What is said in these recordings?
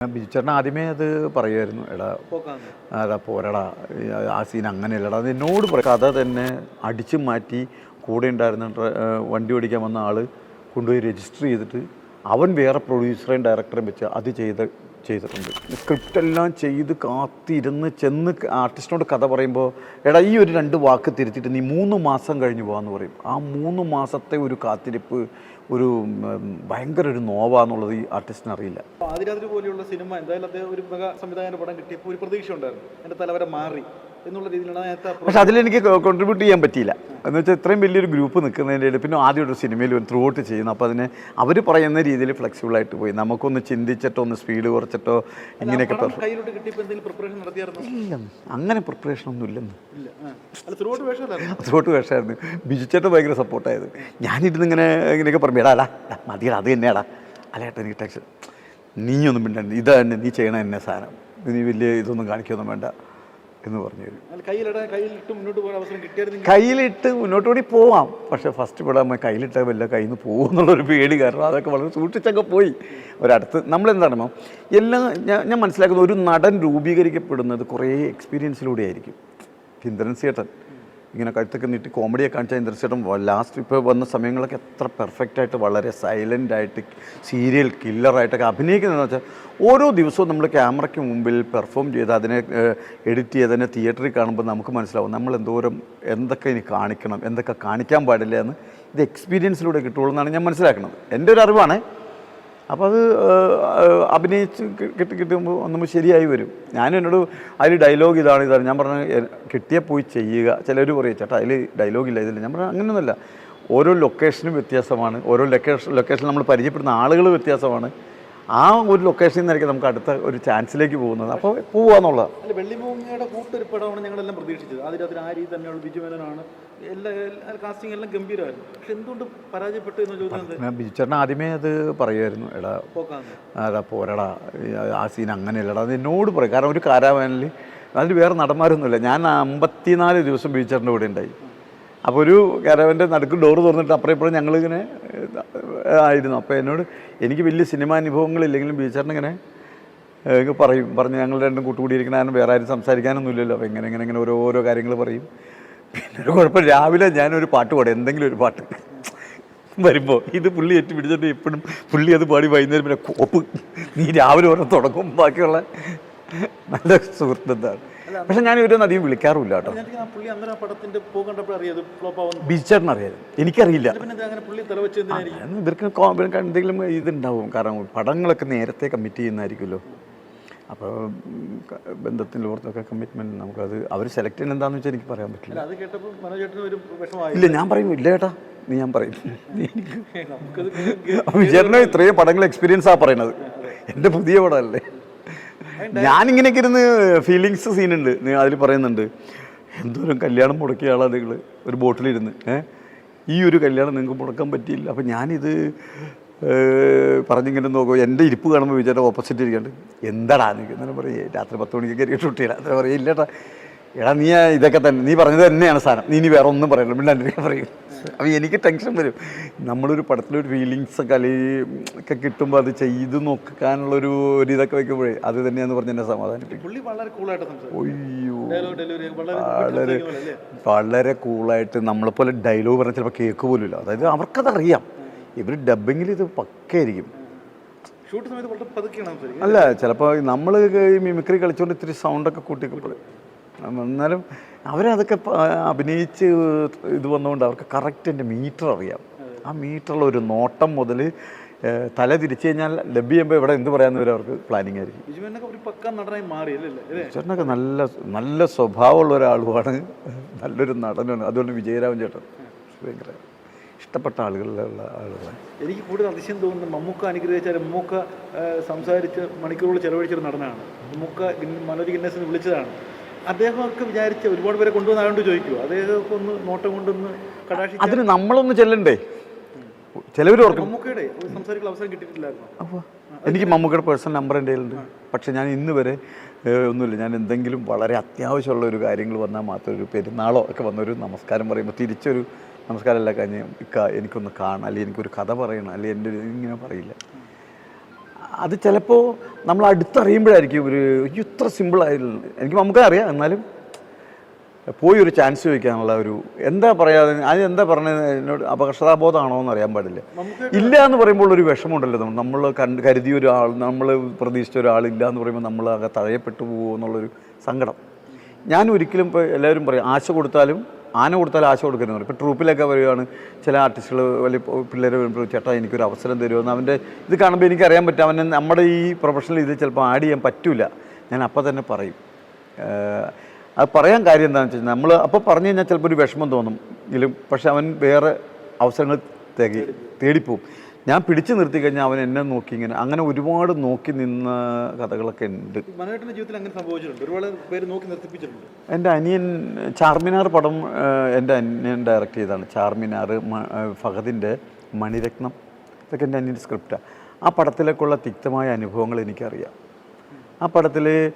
ബിജുച്ചേട്ടൻ ആദ്യമേ അത് പറയുമായിരുന്നു എടാ എടാ പോരടാ ആ സീൻ അങ്ങനെയല്ലടാ. അത് എന്നോട് കഥ തന്നെ അടിച്ചു മാറ്റി കൂടെ ഉണ്ടായിരുന്ന വണ്ടി ഓടിക്കാൻ വന്ന ആൾ കൊണ്ടുപോയി രജിസ്റ്റർ ചെയ്തിട്ട് അവൻ വേറെ പ്രൊഡ്യൂസറേയും ഡയറക്ടറേയും വെച്ച് അത് ചെയ്ത് ചെയ്തിട്ടുണ്ട്. സ്ക്രിപ്റ്റ് എല്ലാം ചെയ്ത് കാത്തിരുന്ന് ചെന്ന് ആർട്ടിസ്റ്റിനോട് കഥ പറയുമ്പോൾ എടാ ഈ ഒരു രണ്ട് വാക്ക് തിരുത്തിയിട്ട് നീ മൂന്ന് മാസം കഴിഞ്ഞ് പോകാമെന്ന് പറയും. ആ മൂന്ന് മാസത്തെ ഒരു കാത്തിരിപ്പ് ഒരു ഭയങ്കര ഒരു നോവാന്നുള്ളത് ഈ ആർട്ടിസ്റ്റിന് അറിയില്ല ആതിരാതിരി പോലെയുള്ള സിനിമ എന്തായാലും അദ്ദേഹം ഒരു സംവിധായകന്റെ പടം കിട്ടിയപ്പോൾ ഒരു പ്രതീക്ഷ ഉണ്ടായിരുന്നു എന്റെ തലവരെ മാറി. എന്നുള്ള രീതിയിലാണ് നേരത്തെ പക്ഷെ അതിലെനിക്ക് കോൺട്രിബ്യൂട്ട് ചെയ്യാൻ പറ്റിയില്ല. എന്ന് വെച്ചാൽ ഇത്രയും വലിയൊരു ഗ്രൂപ്പ് നിൽക്കുന്നതിന്റെ ഇടയിൽ പിന്നെ ആദ്യം ഒരു സിനിമയിൽ ത്രൂ ഔട്ട് ചെയ്യുന്നു. അപ്പോൾ അതിനെ അവർ പറയുന്ന രീതിയിൽ ഫ്ലെക്സിബിൾ ആയിട്ട് പോയി. നമുക്കൊന്ന് ചിന്തിച്ചിട്ടോ ഒന്ന് സ്പീഡ് കുറച്ചിട്ടോ ഇങ്ങനെയൊക്കെ ഇല്ല അങ്ങനെ പ്രിപ്പറേഷൻ ഒന്നും ഇല്ലെന്ന്. ഇല്ല. ഔട്ട് വേഷമായിരുന്നു. ബിജുച്ചേട്ടൻ ഭയങ്കര സപ്പോർട്ടായത് ഞാനിരുന്ന് ഇങ്ങനെ ഇങ്ങനെയൊക്കെ പറഞ്ഞു എടാ അല്ല മതിയടാ അത് തന്നെയാടാ. അല്ല ഏട്ടാ എനിക്ക് ടെൻഷൻ നീയൊന്നും പിന്നെ ഇതാണ് നീ ചെയ്യണ എന്നെ സാധനം. നീ വലിയ ഇതൊന്നും കാണിക്കൊന്നും വേണ്ട. എന്ന് പറഞ്ഞു തരും. കയ്യിലിട്ട് മുന്നോട്ട് കൂടി പോവാം. പക്ഷേ ഫസ്റ്റ് വിടാൻ കയ്യിലിട്ട വല്ല കയ്യിൽ നിന്ന് പോകും എന്നുള്ളൊരു പേടി കാരണം അതൊക്കെ വളരെ സൂക്ഷിച്ചൊക്കെ പോയി. ഒരടുത്ത് നമ്മളെന്താണോ എല്ലാം ഞാൻ ഞാൻ മനസ്സിലാക്കുന്നത് ഒരു നടൻ രൂപീകരിക്കപ്പെടുന്നത് കുറേ എക്സ്പീരിയൻസിലൂടെ ആയിരിക്കും. ഇന്ദ്രൻ ചേട്ടൻ ഇങ്ങനെ കഴുത്തൊക്കെ നീട്ടി കോമഡിയൊക്കെ കാണിച്ചാൽ ഇന്ദ്രൻ ലാസ്റ്റ് ഇപ്പോൾ വന്ന സമയങ്ങളൊക്കെ എത്ര പെർഫെക്റ്റ് ആയിട്ട് വളരെ സൈലന്റ് ആയിട്ട് സീരിയൽ കില്ലറായിട്ടൊക്കെ അഭിനയിക്കുന്നതെന്ന് വെച്ചാൽ ഓരോ ദിവസവും നമ്മൾ ക്യാമറയ്ക്ക് മുമ്പിൽ പെർഫോം ചെയ്ത് അതിനെ എഡിറ്റ് ചെയ്ത് അതിനെ തിയേറ്ററിൽ കാണുമ്പോൾ നമുക്ക് മനസ്സിലാവും നമ്മൾ എന്തോരം എന്തൊക്കെ ഇനി കാണിക്കണം എന്തൊക്കെ കാണിക്കാൻ പാടില്ല എന്ന് ഇത് എക്സ്പീരിയൻസിലൂടെ കിട്ടുള്ളൂ എന്നാണ് ഞാൻ മനസ്സിലാക്കുന്നത്. എന്റെ ഒരു അറിവാണ് അപ്പോൾ അത് അഭിനയിച്ച് കിട്ടി കിട്ടുമ്പോൾ ഒന്നും ശരിയായി വരും. ഞാൻ എന്നോട് അതിൽ ഡയലോഗ് ഇതാണ് ഇതാണ്. ഞാൻ പറഞ്ഞ കിട്ടിയാൽ പോയി ചെയ്യുക. ചിലർ പറയും ചേട്ടാ അതിൽ ഡയലോഗ് ഇല്ല ഇതില്ല ഞാൻ പറഞ്ഞ അങ്ങനെയൊന്നുമല്ല ഓരോ ലൊക്കേഷനും വ്യത്യാസമാണ്. ഓരോ ലൊക്കേഷൻ ലൊക്കേഷൻ നമ്മൾ പരിചയപ്പെടുന്ന ആളുകൾ വ്യത്യാസമാണ്. ആ ഒരു ലൊക്കേഷനിൽ നിന്നായിരിക്കും നമുക്ക് അടുത്ത ഒരു ചാൻസിലേക്ക് പോകുന്നത്. അപ്പോൾ പോവാന്നുള്ളത് അല്ല വെള്ളിമൂങ്ങയുടെ കൂട്ടൊരു പടമാണ് ഞങ്ങളെല്ലാം പ്രതീക്ഷിച്ചത്. അതിൽ ആ രീതി തന്നെയുള്ള ബിജു മേനോനാണ്. എല്ലാ കാസ്റ്റിംഗ് എല്ലാം ഗംഭീരമായിരുന്നു. പക്ഷെ എന്തുകൊണ്ട് പരാജയപ്പെട്ടു എന്ന് ചോദിക്കുന്നത് ഞാൻ ബിജുച്ചേട്ടൻ ആദ്യമേ അത് പറയുമായിരുന്നു. എടാ അതാ പോരടാ ആ സീൻ അങ്ങനെയല്ലടാ. അത് എന്നോട് പറയും. കാരണം ഒരു കാരാവാനിൽ അതിൽ വേറെ നടന്മാരൊന്നുമില്ല. ഞാൻ അമ്പത്തിനാല് ദിവസം ബീച്ചറിന്റെ കൂടെ ഉണ്ടായി. അപ്പോൾ ഒരു കരവന്റെ നടുക്ക് ഡോറ് തുറന്നിട്ട് അപ്പുറം ഇപ്പുറം ഞങ്ങളിങ്ങനെ ആയിരുന്നു. അപ്പോൾ എന്നോട് എനിക്ക് വലിയ സിനിമാ അനുഭവങ്ങളില്ലെങ്കിലും ബീച്ചറിനിങ്ങനെ ഇങ്ങനെ പറയും. പറഞ്ഞ് ഞങ്ങൾ രണ്ടും കൂട്ടുകൂടിയിരിക്കണ കാരണം വേറെ ആരും സംസാരിക്കാനൊന്നുമില്ലല്ലോ. അപ്പോൾ ഇങ്ങനെ ഇങ്ങനെ ഇങ്ങനെ ഓരോരോ കാര്യങ്ങൾ പറയും. പിന്നെ ഒരു കുഴപ്പം രാവിലെ ഞാനൊരു പാട്ട് പാടും. എന്തെങ്കിലും ഒരു പാട്ട് വരുമ്പോൾ ഇത് പുള്ളി ഏറ്റ് പിടിച്ചിട്ട് എപ്പോഴും പുള്ളി അത് പാടി വൈകുന്നേരം പിന്നെ കോപ്പ്. നീ രാവിലെ ഓരോ തുടങ്ങും. ബാക്കിയുള്ള നല്ല സുഹൃത്താണ് പക്ഷെ ഞാൻ ഇവരൊന്നും അധികം വിളിക്കാറുമില്ല കേട്ടോ. പോകണ്ടപ്പോൾ അറിയാം. എനിക്കറിയില്ല. ഇവർക്ക് എന്തെങ്കിലും ഇതുണ്ടാവും. കാരണം പടങ്ങളൊക്കെ നേരത്തെ കമ്മിറ്റ് ചെയ്യുന്നതായിരിക്കുമല്ലോ. അപ്പോൾ ബന്ധത്തിന്റെ ഓർത്തൊക്കെ കമ്മിറ്റ്മെന്റ് നമുക്കത് അവർ സെലക്ട് ചെയ്യുന്ന എന്താണെന്ന് വെച്ചാൽ എനിക്ക് പറയാൻ പറ്റില്ല. അത് കേട്ടപ്പോൾ മനോജേട്ടന് ഒരു വിഷമമായി. ഇല്ല ഞാൻ പറയും ഇല്ല ചേട്ടാ നീ ഞാൻ പറയും. വിചാരണ ഇത്രയും പടങ്ങൾ എക്സ്പീരിയൻസ് ആ പറയണത് എന്റെ പുതിയ പടമല്ലേ? ഞാനിങ്ങനെയൊക്കെ ഇരുന്ന് ഫീലിങ്സ് സീനുണ്ട് അതിൽ പറയുന്നുണ്ട് എന്തോരം കല്യാണം മുടക്കിയ ആളാ നിങ്ങൾ ഒരു ബോട്ടിലിരുന്ന് ഏഹ് ഈ ഒരു കല്യാണം നിങ്ങൾക്ക് മുടക്കാൻ പറ്റിയില്ല. അപ്പം ഞാനിത് പറഞ്ഞിങ്ങനെ നോക്കുമോ എന്റെ ഇരിപ്പ് കാണുമ്പോൾ വിചാരം ഓപ്പോസിറ്റ് ഇരിക്കണ്ട് എന്താടാ നീ? എന്നാലും പറയും രാത്രി പത്ത് മണിക്ക് കയറി ഷൂട്ടിയില്ല അത്ര പറയുക ഇല്ലേട്ടാ എടാ നീ ഇതൊക്കെ തന്നെ നീ പറഞ്ഞത് തന്നെയാണ് സാധനം. നീ ഇനി വേറെ ഒന്നും പറയണ്ട. മിണ്ടാണ്ടിരിക്കാൻ പറയും അപ്പോൾ എനിക്ക് ടെൻഷൻ വരും. നമ്മളൊരു പടത്തിലൊരു ഫീലിങ്സ് അല്ലെങ്കിൽ ഒക്കെ കിട്ടുമ്പോൾ അത് ചെയ്ത് നോക്കാനുള്ളൊരു ഒരു ഇതൊക്കെ വെക്കുമ്പോഴേ അത് തന്നെയാന്ന് പറഞ്ഞ് എന്നെ സമാധാനിപ്പിക്കും. വളരെ ഒയ്യോ വളരെ കൂളായിട്ട് നമ്മളെപ്പോലെ ഡയലോഗ് പറഞ്ഞാൽ ചിലപ്പോൾ കേക്ക് പോലും ഇല്ല അതായത് അവർക്കതറിയാം. ഇവർ ഡബിങ്ങിൽ ഇത് പക്കയായിരിക്കും അല്ല ചിലപ്പോൾ നമ്മൾ ഈ മിമിക്രി കളിച്ചുകൊണ്ട് ഇത്തിരി സൗണ്ടൊക്കെ കൂട്ടിയൊക്കെ എന്നാലും അവരതൊക്കെ അഭിനയിച്ച് ഇത് വന്നുകൊണ്ട് അവർക്ക് കറക്റ്റ് എന്റെ മീറ്റർ അറിയാം. ആ മീറ്ററിൽ ഒരു നോട്ടം മുതൽ തല തിരിച്ചു കഴിഞ്ഞാൽ ലബ് ചെയ്യുമ്പോൾ ഇവിടെ എന്ത് പറയാമെന്ന് വരെ അവർക്ക് പ്ലാനിങ് ആയിരിക്കും. ചേട്ടനൊക്കെ നല്ല നല്ല സ്വഭാവമുള്ള ഒരാളുമാണ്. നല്ലൊരു നടനാണ്. അതുകൊണ്ട് വിജയരാമൻ ചേട്ടൻ ഭയങ്കര ഇഷ്ടപ്പെട്ട ആളുകളിലുള്ള ആളുകളാണ്. എനിക്ക് കൂടുതൽ അതിശയം തോന്നുന്നത് മമ്മൂക്ക അനുഗ്രഹിച്ചാൽ മമ്മൂക്ക സംസാരിച്ച് മണിക്കൂറുകൾ ചെലവഴിച്ചൊരു നടനാണ്. മമ്മൂക്ക മനോജ് ഗിന്നസിന് വിളിച്ചതാണ്. അദ്ദേഹമൊക്കെ വിചാരിച്ച ഒരുപാട് പേരെ കൊണ്ടുവന്ന് ചോദിക്കൂ അദ്ദേഹമൊക്കെ ഒന്ന് നോട്ടം കൊണ്ടൊന്ന് കടാക്ഷി അതിന് നമ്മളൊന്ന് ചെല്ലണ്ടേ? ചിലവർ ഓർക്കും. മമ്മൂക്കയുടെ സംസാരിക്കാൻ അവസരം കിട്ടിയിട്ടില്ലായിരുന്നു? അപ്പോൾ എനിക്ക് മമ്മൂക്കയുടെ പേഴ്സണൽ നമ്പർ എന്റെ കയ്യിലുണ്ട്. പക്ഷേ ഞാൻ ഇന്ന് വരെ ഒന്നുമില്ല. ഞാൻ എന്തെങ്കിലും വളരെ അത്യാവശ്യമുള്ള ഒരു കാര്യങ്ങൾ വന്നാൽ മാത്രം ഒരു പെരുന്നാളോ ഒക്കെ വന്നൊരു നമസ്കാരം പറയുമ്പോൾ തിരിച്ചൊരു നമസ്കാരമല്ല കഴിഞ്ഞ് എനിക്കൊന്ന് കാണാം. അല്ലെങ്കിൽ എനിക്കൊരു കഥ പറയണം. അല്ലെങ്കിൽ എന്റെ ഇങ്ങനെ പറയില്ല. അത് ചിലപ്പോൾ നമ്മൾ അടുത്തറിയുമ്പോഴായിരിക്കും ഒരു "അയ്യോ, ഇത്ര സിമ്പിളായിരുന്നു എനിക്ക് നമുക്കറിയാം എന്നാലും പോയി ഒരു ചാൻസ് ചോദിക്കാനുള്ള ഒരു എന്താ പറയാതെ അത് എന്താ പറഞ്ഞത് എന്നോട് അപകർഷതാബോധമാണോ എന്ന് അറിയാൻ പാടില്ല. ഇല്ല എന്ന് പറയുമ്പോൾ ഒരു വിഷമമുണ്ടല്ലോ നമ്മൾ നമ്മൾ കണ്ട് കരുതിയ ഒരാൾ നമ്മൾ പ്രതീക്ഷിച്ച ഒരാളില്ല എന്ന് പറയുമ്പോൾ നമ്മൾ ആകെ തഴയപ്പെട്ടു പോകുമോ എന്നുള്ളൊരു സങ്കടം. ഞാൻ ഒരിക്കലും ഇപ്പോൾ എല്ലാവരും പറയും ആശ കൊടുത്താലും ആന കൊടുത്താൽ ആശ കൊടുക്കരുത് ഇപ്പോൾ ട്രൂപ്പിലൊക്കെ വരികയാണ് ചില ആർട്ടിസ്റ്റുകൾ വലിയ പിള്ളേർ വരുമ്പോൾ ചേട്ടാ എനിക്കൊരു അവസരം തരുമെന്ന് അവന്റെ ഇത് കാണുമ്പോൾ എനിക്കറിയാൻ പറ്റും. അവന് നമ്മുടെ ഈ പ്രൊഫഷണൽ ഇത് ചിലപ്പോൾ ആഡ് ചെയ്യാൻ പറ്റില്ല ഞാൻ അപ്പം തന്നെ പറയും. അത് പറയാൻ കാര്യം എന്താണെന്ന് വെച്ചാൽ നമ്മൾ അപ്പോൾ പറഞ്ഞു കഴിഞ്ഞാൽ ചിലപ്പോൾ ഒരു വിഷമം തോന്നും. എങ്കിലും പക്ഷെ അവൻ വേറെ അവസരങ്ങൾ തേടി തേടിപ്പോവും. ഞാൻ പിടിച്ചു നിർത്തി കഴിഞ്ഞാൽ അവൻ എന്നെ നോക്കി ഇങ്ങനെ അങ്ങനെ ഒരുപാട് നോക്കി നിന്ന കഥകളൊക്കെ ഉണ്ട്. മനോഹരന്റെ ജീവിതത്തിൽ അങ്ങനെ സംഭവിച്ചിട്ടുണ്ട്. ഒരുപാട് പേര് നോക്കി നിർത്തിപ്പിച്ചിട്ടുണ്ട് എന്റെ അനിയൻ ചാർമിനാർ പടം എന്റെ അനിയൻ ഡയറക്റ്റ് ചെയ്തതാണ്. ചാർമിനാർ ഫഹദിന്റെ മണിരത്നം. ഇതൊക്കെ എന്റെ അനിയന്റെ സ്ക്രിപ്റ്റാണ് ആ. പടത്തിലേക്കുള്ള തിക്തമായ അനുഭവങ്ങൾ എനിക്കറിയാം. ആ പടത്തിൽ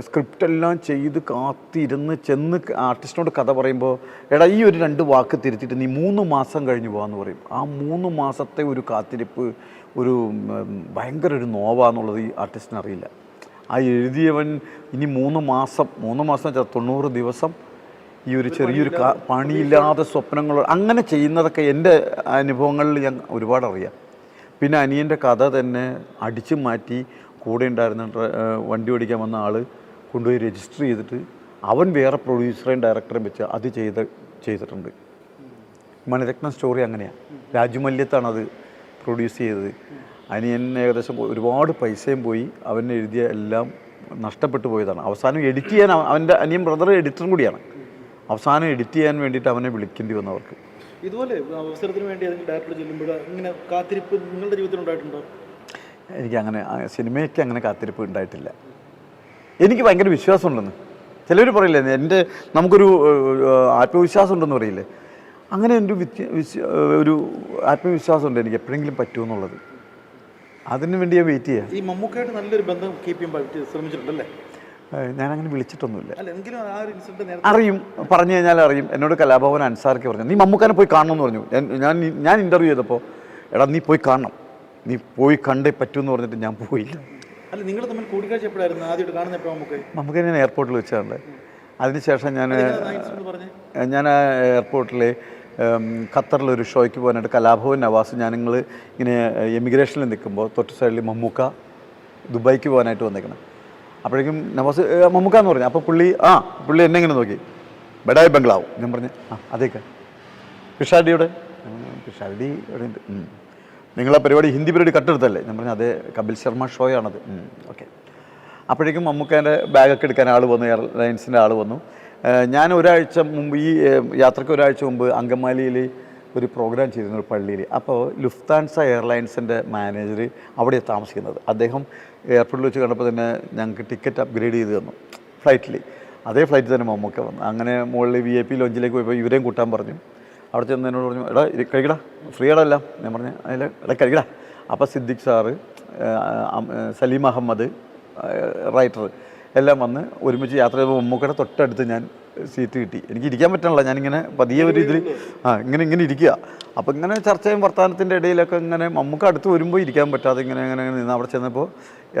സ്ക്രിപ്റ്റ് എല്ലാം ചെയ്ത് കാത്തിരുന്ന് ചെന്ന് ആർട്ടിസ്റ്റിനോട് കഥ പറയുമ്പോൾ എടാ ഈ ഒരു രണ്ട് വാക്ക് തിരുത്തിയിട്ട് നീ മൂന്ന് മാസം കഴിഞ്ഞ് പോകാമെന്ന് പറയും. ആ മൂന്ന് മാസത്തെ ഒരു കാത്തിരിപ്പ് ഒരു ഭയങ്കര ഒരു നോവാന്നുള്ളത് ഈ ആർട്ടിസ്റ്റിന് അറിയില്ല. ആ എഴുതിയവൻ ഇനി മൂന്ന് മാസം മൂന്ന് മാസം വെച്ചാൽ തൊണ്ണൂറ് ദിവസം ഈ ഒരു ചെറിയൊരു കാ- പണിയില്ലാതെ സ്വപ്നങ്ങൾ അങ്ങനെ ചെയ്യുന്നതൊക്കെ എന്റെ അനുഭവങ്ങളിൽ ഞാൻ ഒരുപാട് അറിയാം പിന്നെ അനിയന്റെ കഥ തന്നെ അടിച്ചു മാറ്റി കൂടെ ഉണ്ടായിരുന്ന വണ്ടി ഓടിക്കാൻ വന്ന ആൾ കൊണ്ടുപോയി രജിസ്റ്റർ ചെയ്തിട്ട് അവൻ വേറെ പ്രൊഡ്യൂസറേയും ഡയറക്ടറേയും വെച്ച് അത് ചെയ്ത് ചെയ്തിട്ടുണ്ട്. മണിരത്നം സ്റ്റോറി അങ്ങനെയാണ് രാജുമല്യത്താണ് അത് പ്രൊഡ്യൂസ് ചെയ്തത് അനിയൻ ഏകദേശം ഒരുപാട് പൈസയും പോയി അവൻ എഴുതിയ എല്ലാം നഷ്ടപ്പെട്ടു പോയതാണ്. അവസാനം എഡിറ്റ് ചെയ്യാൻ അവ- അവന്റെ അനിയൻ ബ്രദർ എഡിറ്ററും കൂടിയാണ്. അവസാനം എഡിറ്റ് ചെയ്യാൻ വേണ്ടിയിട്ട് അവനെ വിളിക്കേണ്ടി വന്നവർക്ക്. ഇതുപോലെ അവസരത്തിന് വേണ്ടി ഡയറക്ടർ ചെല്ലുമ്പോൾ ഇങ്ങനെ കാത്തിരിപ്പ് നിങ്ങളുടെ ജീവിതത്തിൽ ഉണ്ടായിട്ടുണ്ടോ? എനിക്ക് അങ്ങനെ ആ, സിനിമയ്ക്ക് അങ്ങനെ കാത്തിരിപ്പ് ഉണ്ടായിട്ടില്ല. എനിക്ക് ഭയങ്കര വിശ്വാസമുണ്ടെന്ന്. ചിലർ പറയില്ലേ എന്റെ നമുക്കൊരു ആത്മവിശ്വാസം ഉണ്ടെന്ന് പറയില്ലേ? അങ്ങനെ എന്റെ വിദ്യ വിശ്വ ഒരു ആത്മവിശ്വാസമുണ്ട് എനിക്ക് എപ്പോഴെങ്കിലും പറ്റുമെന്നുള്ളത്. അതിനു വേണ്ടി ഞാൻ വെയിറ്റ് ചെയ്യാം. ഈ മമ്മൂക്കായിട്ട് നല്ലൊരു ബന്ധം കീപ്പ് ചെയ്യാൻ ശ്രമിച്ചിട്ടുണ്ടല്ലേ? ഞാൻ ഞാനങ്ങനെ വിളിച്ചിട്ടൊന്നുമില്ല. അറിയും പറഞ്ഞു കഴിഞ്ഞാൽ അറിയും. എന്നോട് കലാഭവൻ അൻസാർക്ക് പറഞ്ഞു നീ മമ്മൂക്കാനെ പോയി കാണണം എന്ന് പറഞ്ഞു. ഞാൻ- ഞാൻ ഞാൻ ഇന്റർവ്യൂ ചെയ്തപ്പോൾ എടാ നീ പോയി കാണണം. നീ പോയി കണ്ടേ പറ്റൂ എന്ന് പറഞ്ഞിട്ട് ഞാൻ പോയില്ല. അല്ല നിങ്ങൾ തമ്മിൽ കൂടിക്കാഴ്ച എപ്പോഴായിരുന്നു? ആദ്യമായിട്ട് കാണുന്ന എപ്പോൾ നമുക്ക്? നമുക്ക് ഞാൻ എയർപോർട്ടിൽ വെച്ചാണ്? അതിനുശേഷം ഞാൻ ഞാൻ എയർപോർട്ടിൽ ഖത്തറിലൊരു ഷോയ്ക്ക് പോകാനായിട്ട് കലാഭവൻ നവാസ് ഞാൻ നിങ്ങൾ ഇങ്ങനെ എമിഗ്രേഷനിൽ നിൽക്കുമ്പോൾ തൊട്ട് സൈഡിൽ മമ്മൂക്ക ദുബായിക്ക് പോകാനായിട്ട് വന്നേക്കണം. അപ്പോഴേക്കും നവാസ് മമ്മൂക്ക എന്ന് പറഞ്ഞു. അപ്പോൾ പുള്ളി ആ പുള്ളി എന്നെ ഇങ്ങനെ നോക്കി. ബഡായി ബംഗ്ലാവ്. ഞാൻ പറഞ്ഞു ആ അതേക്കാ. പിഷാഡിയുടെ പിഷാഡി ഇവിടെ ഉണ്ട് ഉം. നിങ്ങളെ പരിപാടി ഹിന്ദി പരിപാടി കട്ടെടുത്തല്ലേ? ഞാൻ പറഞ്ഞു അതെ കപിൽ ശർമ്മ ഷോയാണത്. ഓക്കെ അപ്പോഴേക്കും മമ്മൂക്കേന്റെ ബാഗൊക്കെ എടുക്കാൻ ആൾ വന്നു എയർലൈൻസിന്റെ ആൾ വന്നു. ഞാൻ ഒരാഴ്ച മുമ്പ് ഈ യാത്രയ്ക്ക് ഒരാഴ്ച മുമ്പ് അങ്കമാലിയിൽ ഒരു പ്രോഗ്രാം ചെയ്തിരുന്നു ഒരു പള്ളിയിൽ അപ്പോൾ ലുഫ്താൻസ എയർലൈൻസിന്റെ മാനേജർ അവിടെ താമസിക്കുന്നത്. അദ്ദേഹം എയർപോർട്ടിൽ വെച്ച് കണ്ടപ്പോൾ തന്നെ ഞങ്ങൾക്ക് ടിക്കറ്റ് അപ്ഗ്രേഡ് ചെയ്ത് തന്നു ഫ്ലൈറ്റിൽ അതേ ഫ്ലൈറ്റിൽ തന്നെ മമ്മൂക്ക വന്നു. അങ്ങനെ മുകളിൽ വി ഐ പി ലോഞ്ചിലേക്ക് പോയപ്പോൾ ഇവരെയും കൂട്ടാൻ പറഞ്ഞു. അവിടെ ചെന്ന് എന്നോട് പറഞ്ഞു എടാ ഇത് കഴിക്കടാ ഫ്രീ ആടല്ല ഞാൻ പറഞ്ഞു അതിൽ ഇട കഴിക്കടാ. അപ്പോൾ സിദ്ദിഖ് സാറ് സലീം അഹമ്മദ് റൈറ്റർ എല്ലാം വന്ന് ഒരുമിച്ച് യാത്ര ചെയ്തപ്പോൾ മമ്മൂക്കയുടെ തൊട്ടടുത്ത് ഞാൻ സീറ്റ് കിട്ടി. എനിക്ക് ഇരിക്കാൻ പറ്റണല്ലോ ഞാനിങ്ങനെ പതിയെ ഒരു ഇതിൽ ആ ഇങ്ങനെ ഇങ്ങനെ ഇരിക്കുക. അപ്പോൾ ഇങ്ങനെ ചർച്ചയും വർത്തമാനത്തിന്റെ ഇടയിലൊക്കെ ഇങ്ങനെ മമ്മൂക്ക അടുത്ത് വരുമ്പോൾ ഇരിക്കാൻ പറ്റാതെ ഇങ്ങനെ ഇങ്ങനെ ഇങ്ങനെ നിന്ന് അവിടെ ചെന്നപ്പോൾ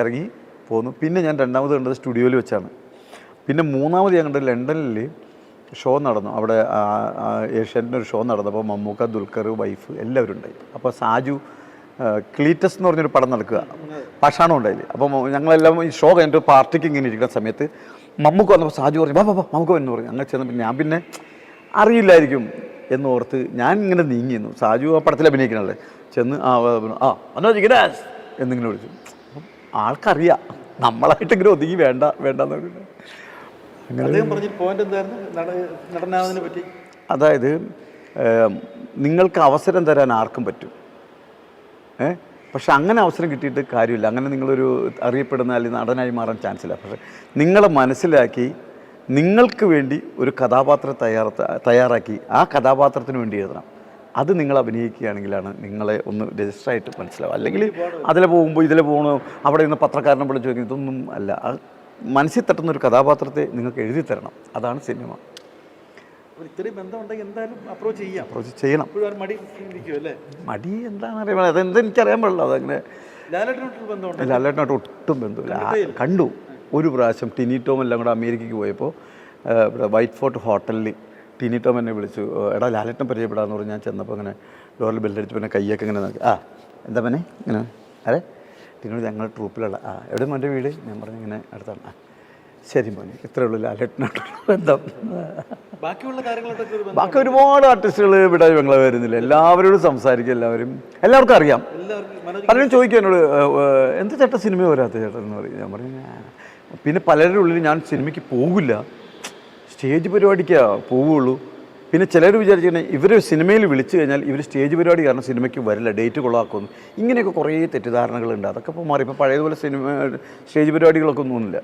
ഇറങ്ങി പോന്നു. പിന്നെ ഞാൻ രണ്ടാമത് കണ്ടത് സ്റ്റുഡിയോയിൽ വെച്ചാണ്. പിന്നെ മൂന്നാമത് ഞാൻ കണ്ടത് ലണ്ടനിൽ ഷോ നടന്നു. അവിടെ ഏഷ്യാനെറ്റിന്റെ ഒരു ഷോ നടന്നപ്പോൾ മമ്മൂക്ക ദുൽഖർ വൈഫ് എല്ലാവരും ഉണ്ടായി. അപ്പോൾ സാജു ക്ലീറ്റസ് എന്ന് പറഞ്ഞൊരു പടം നടക്കുക. പക്ഷാണോ ഉണ്ടായില്ല? അപ്പോൾ ഞങ്ങളെല്ലാം ഈ ഷോ കഴിഞ്ഞിട്ട് പാർട്ടിക്ക് ഇങ്ങനെ ഇരിക്കുന്ന സമയത്ത് മമ്മൂക്ക വന്നപ്പോൾ സാജു പറഞ്ഞു ബാ ബാ മമ്മൂക്ക എന്ന് പറഞ്ഞു. അങ്ങനെ ചെന്നപ്പോൾ ഞാൻ പിന്നെ അറിയില്ലായിരിക്കും എന്ന് ഓർത്ത് ഞാൻ ഇങ്ങനെ നീങ്ങിയിരുന്നു സാജു ആ പടത്തിൽ അഭിനയിക്കണല്ലേ ചെന്ന് ആ ആ, മനോജ് എന്നിങ്ങനെ വിളിച്ചു. അപ്പം ആൾക്കറിയാം. നമ്മളായിട്ട് ഒതുങ്ങി വേണ്ട വേണ്ടെന്ന് പറഞ്ഞു അദ്ദേഹം പറഞ്ഞ പോയിന്റ് എന്തായിരുന്നു? നട- നടനാവുന്നതിനെ പറ്റി. അതായത് നിങ്ങൾക്ക് അവസരം തരാൻ ആർക്കും പറ്റും. ഏ പക്ഷെ അങ്ങനെ അവസരം കിട്ടിയിട്ട് കാര്യമില്ല. അങ്ങനെ നിങ്ങളൊരു അറിയപ്പെടുന്ന അല്ലെങ്കിൽ നടനായി മാറാൻ ചാൻസ് ഇല്ല പക്ഷെ നിങ്ങളെ മനസ്സിലാക്കി നിങ്ങൾക്ക് വേണ്ടി ഒരു കഥാപാത്രം തയ്യാറ തയ്യാറാക്കി ആ കഥാപാത്രത്തിന് വേണ്ടി എഴുതണം. അത് നിങ്ങൾ അഭിനയിക്കുകയാണെങ്കിലാണ് നിങ്ങളെ ഒന്ന് രജിസ്റ്റർ ആയിട്ട് മനസ്സിലാവും അല്ലെങ്കിൽ അതിലെ പോകുമ്പോൾ ഇതിലെ പോകണോ അവിടെ നിന്ന് പത്രക്കാരനെ വിളിച്ച് ചോദിക്കുന്നത് ഇതൊന്നും അല്ല. മനസ്സിൽ തട്ടുന്ന ഒരു കഥാപാത്രത്തെ നിങ്ങൾക്ക് എഴുതി തരണം. അതാണ് സിനിമ. ഇത്രയും ബന്ധമുണ്ടെങ്കിൽ എന്തായാലും അപ്രോച്ച് ചെയ്യാം. അപ്രോച്ച് ചെയ്യണം. മടി അല്ലേ? മടി എന്താണെന്ന് അറിയാൻ അതെന്താ എനിക്കറിയാൻ പാടില്ല. അതങ്ങനെ ലാലേട്ടനായിട്ട് ഒട്ടും ബന്ധമില്ല. കണ്ടു. ഒരു പ്രാവശ്യം ടിനി ടോം എല്ലാം കൂടെ അമേരിക്കയ്ക്ക് പോയപ്പോൾ ഇവിടെ വൈറ്റ് ഫോർട്ട് ഹോട്ടലിൽ ടിനി ടോം എന്നെ വിളിച്ചു. എടാ ലാലേട്ടൻ പരിചയപ്പെടാന്ന് പറഞ്ഞ് ഞാൻ ചെന്നപ്പോൾ ഇങ്ങനെ ഡോറിൽ ബെല്ലടിച്ച് പിന്നെ കയ്യൊക്കെ ഇങ്ങനെ നോക്കി. ആ എന്താ പിന്നെ ഇങ്ങനെ. അതെ ടിനോട് ഞങ്ങൾ ട്രൂപ്പിലുള്ള ആ എവിടെ മോന്റെ വീട്? ഞാൻ പറഞ്ഞു ഇങ്ങനെ അടുത്താണ് ആ ശരി മോനെ ഇത്രയേ ഉള്ളൂ ലാലേട്ടനോട് ബന്ധം. ബാക്കിയുള്ള കാര്യങ്ങളൊക്കെ ബാക്കി ഒരുപാട് ആർട്ടിസ്റ്റുകൾ ഇവിടെ ഞങ്ങൾ വരുന്നില്ല. എല്ലാവരോടും സംസാരിക്കും എല്ലാവരും. എല്ലാവർക്കും അറിയാം. പലരും ചോദിക്കും എന്നോട് "ഏ, ഏ, എന്ത് ചേട്ടാ സിനിമ വരാത്ത ചേട്ടൻ എന്ന് പറയും. ഞാൻ പറഞ്ഞു പിന്നെ പലരുടെ ഉള്ളിൽ ഞാൻ സിനിമയ്ക്ക് പോകില്ല. സ്റ്റേജ് പരിപാടിക്കാ പോവുള്ളൂ. പിന്നെ ചിലർ വിചാരിച്ചിട്ടുണ്ടെ ഇവർ സിനിമയിൽ വിളിച്ചു കഴിഞ്ഞാൽ ഇവർ സ്റ്റേജ് പരിപാടി കാരണം സിനിമയ്ക്ക് വരില്ല ഡേറ്റ് കൊള്ളാക്കുന്നു. ഇങ്ങനെയൊക്കെ കുറേ തെറ്റിദ്ധാരണകളുണ്ട്. അതൊക്കെ ഇപ്പോൾ മാറി. ഇപ്പോൾ പഴയതുപോലെ സിനിമ സ്റ്റേജ് പരിപാടികളൊക്കെ ഒന്നുമില്ല